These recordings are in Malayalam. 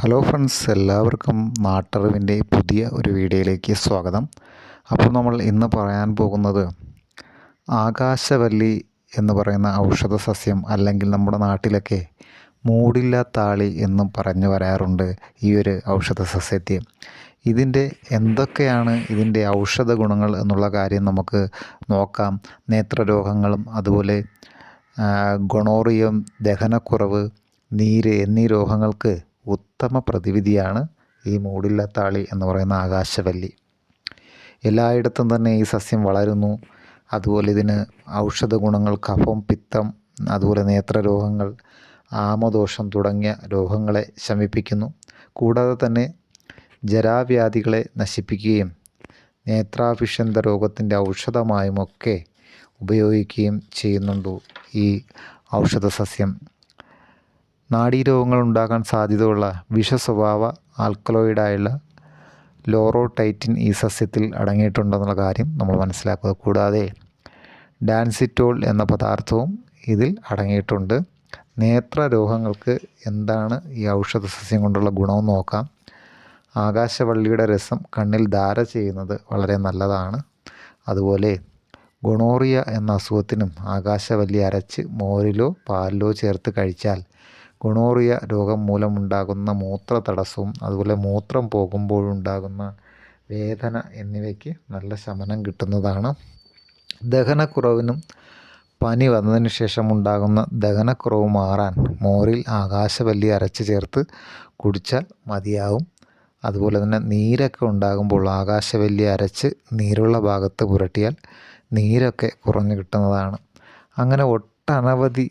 ഹലോ ഫ്രണ്ട്സ് എല്ലാവർക്കും നാട്ടറിവിന്റെ പുതിയ ഒരു വീഡിയോയിലേക്ക് സ്വാഗതം. അപ്പോൾ നമ്മൾ ഇന്ന് പറയാൻ പോകുന്നത് ആകാശവല്ലി എന്ന് പറയുന്ന ഔഷധ സസ്യം അല്ലെങ്കിൽ നമ്മുടെ നാട്ടിലൊക്കെ മൂടില്ല താളി എന്നും പറഞ്ഞു വരാറുണ്ട് ഈ ഒരു ഔഷധ സസ്യത്തെ. ഇതിന്റെ എന്തൊക്കെയാണ് ഇതിന്റെ ഔഷധ ഗുണങ്ങൾ എന്നുള്ള കാര്യം നമുക്ക് നോക്കാം. നേത്രരോഗങ്ങളും അതുപോലെ ഗുണോറിയം ദഹനക്കുറവ് നീര് എന്നീ രോഗങ്ങൾക്ക് ഉത്തമ പ്രതിവിധിയാണ് ഈ മൂടില്ലത്താളി എന്ന് പറയുന്ന ആകാശവല്ലി. എല്ലായിടത്തും തന്നെ ഈ സസ്യം വളരുന്നു. അതുപോലെ ഇതിന് ഔഷധ ഗുണങ്ങൾ കഫം പിത്തം അതുപോലെ നേത്രരോഗങ്ങൾ ആമദോഷം തുടങ്ങിയ രോഗങ്ങളെ ശമിപ്പിക്കുന്നു. കൂടാതെ തന്നെ ജരാവ്യാധികളെ നശിപ്പിക്കുകയും നേത്രാഭിഷന്ത രോഗത്തിന്റെ ഔഷധമായുമൊക്കെ ഉപയോഗിക്കുകയും ചെയ്യുന്നുണ്ട് ഈ ഔഷധ സസ്യം നാഡീരോഗങ്ങൾ ഉണ്ടാകാൻ സാധ്യതയുള്ള വിഷസ്വഭാവ ആൽക്കലോയിഡായുള്ള ലോറോടൈറ്റിൻ ഈ സസ്യത്തിൽ അടങ്ങിയിട്ടുണ്ടെന്നുള്ള കാര്യം നമ്മൾ മനസ്സിലാക്കുക. കൂടാതെ ഡാൻസിറ്റോൾ എന്ന പദാർത്ഥവും ഇതിൽ അടങ്ങിയിട്ടുണ്ട്. നേത്ര രോഗങ്ങൾക്ക് എന്താണ് ഈ ഔഷധ സസ്യം കൊണ്ടുള്ള ഗുണമെന്ന് നോക്കാം. ആകാശവള്ളിയുടെ രസം കണ്ണിൽ ധാര ചെയ്യുന്നത് വളരെ നല്ലതാണ്. അതുപോലെ ഗുണോറിയ എന്ന അസുഖത്തിനും ആകാശവല്ലി അരച്ച് മോരിലോ പാലിലോ ചേർത്ത് കഴിച്ചാൽ ഗുണോറിയ രോഗം മൂലമുണ്ടാകുന്ന മൂത്ര തടസ്സവും അതുപോലെ മൂത്രം പോകുമ്പോഴുണ്ടാകുന്ന വേദന എന്നിവയ്ക്ക് നല്ല ശമനം കിട്ടുന്നതാണ്. ദഹനക്കുറവിനും പനി വന്നതിന് ശേഷം ഉണ്ടാകുന്ന ദഹനക്കുറവ് മാറാൻ മോരിൽ ആകാശവല്ലി അരച്ച് ചേർത്ത് കുടിച്ചാൽ മതിയാവും. അതുപോലെ തന്നെ നീരൊക്കെ ഉണ്ടാകുമ്പോൾ ആകാശവല്ലി അരച്ച് നീരുള്ള ഭാഗത്ത് പുരട്ടിയാൽ നീരൊക്കെ കുറഞ്ഞു കിട്ടുന്നതാണ്. അങ്ങനെ ഒട്ടനവധി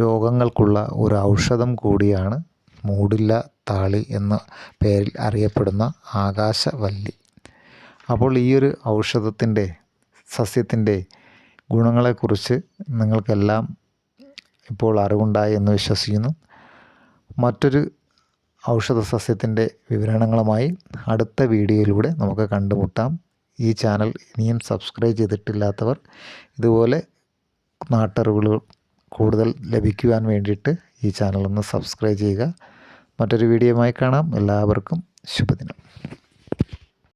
രോഗങ്ങൾക്കുള്ള ഒരു ഔഷധം കൂടിയാണ് മൂടില്ല താളി എന്ന പേരിൽ അറിയപ്പെടുന്ന ആകാശവല്ലി. അപ്പോൾ ഈ ഒരു ഔഷധത്തിന്റെ സസ്യത്തിന്റെ ഗുണങ്ങളെക്കുറിച്ച് നിങ്ങൾക്കെല്ലാം ഇപ്പോൾ അറിവുണ്ടായി എന്ന് വിശ്വസിക്കുന്നു. മറ്റൊരു ഔഷധ സസ്യത്തിന്റെ വിവരണങ്ങളുമായി അടുത്ത വീഡിയോയിലൂടെ നമുക്ക് കണ്ടുമുട്ടാം. ഈ ചാനൽ ഇനിയും സബ്സ്ക്രൈബ് ചെയ്തിട്ടില്ലാത്തവർ ഇതുപോലെ നാട്ടറിവുകൾ കൂടുതൽ ലഭിക്കുവാൻ വേണ്ടിയിട്ട് ഈ ചാനൽ ഒന്ന് സബ്സ്ക്രൈബ് ചെയ്യുക. മറ്റൊരു വീഡിയോയുമായി കാണാം. എല്ലാവർക്കും ശുഭദിനം.